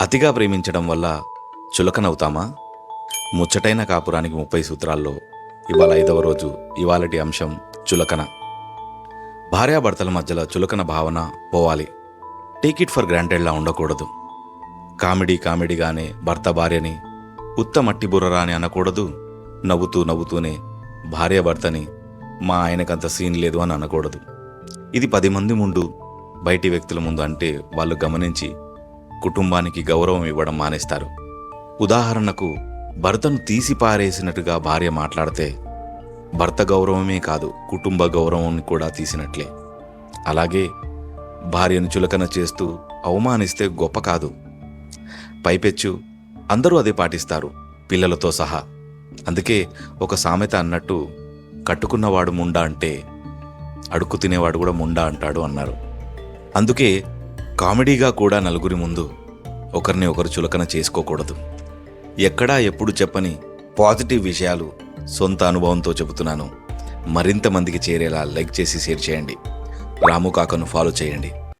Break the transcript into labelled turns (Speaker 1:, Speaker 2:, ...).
Speaker 1: అతిగా ప్రేమించడం వల్ల చులకనవుతామా? ముచ్చటైన కాపురానికి ముప్పై సూత్రాల్లో ఇవాళ ఐదవ రోజు ఇవాళటి అంశం చులకన. భార్యాభర్తల మధ్యలో చులకన భావన పోవాలి. టేక్ ఇట్ ఫర్ గ్రాంటెడ్లా ఉండకూడదు. కామెడీ కామెడీగానే భర్త భార్యని ఉత్త మట్టి బుర్రరా అని అనకూడదు. నవ్వుతూ నవ్వుతూనే భార్యాభర్తని మా ఆయనకంత సీన్ లేదు అని అనకూడదు. ఇది పది మంది ముందు బయటి వ్యక్తుల ముందు అంటే వాళ్ళు గమనించి కుటుంబానికి గౌరవం ఇవ్వడం మానేస్తారు. ఉదాహరణకు భర్తను తీసి పారేసినట్టుగా భార్య మాట్లాడితే భర్త గౌరవమే కాదు కుటుంబ గౌరవం కూడా తీసినట్లే. అలాగే భార్యను చులకన చేస్తూ అవమానిస్తే గొప్ప కాదు. పైపెచ్చు అందరూ అదే పాటిస్తారు పిల్లలతో సహా. అందుకే ఒక సామెత అన్నట్టు కట్టుకున్నవాడు ముండా అంటే అడుక్కు తినేవాడు కూడా ముండా అంటాడు అన్నారు. అందుకే కామెడీగా కూడా నలుగురి ముందు ఒకరిని ఒకరు చులకన చేసుకోకూడదు. ఎక్కడా ఎప్పుడు చెప్పని పాజిటివ్ విషయాలు సొంత అనుభవంతో చెబుతున్నాను. మరింత మందికి చేరేలా లైక్ చేసి షేర్ చేయండి. రాము కాకను ఫాలో చేయండి.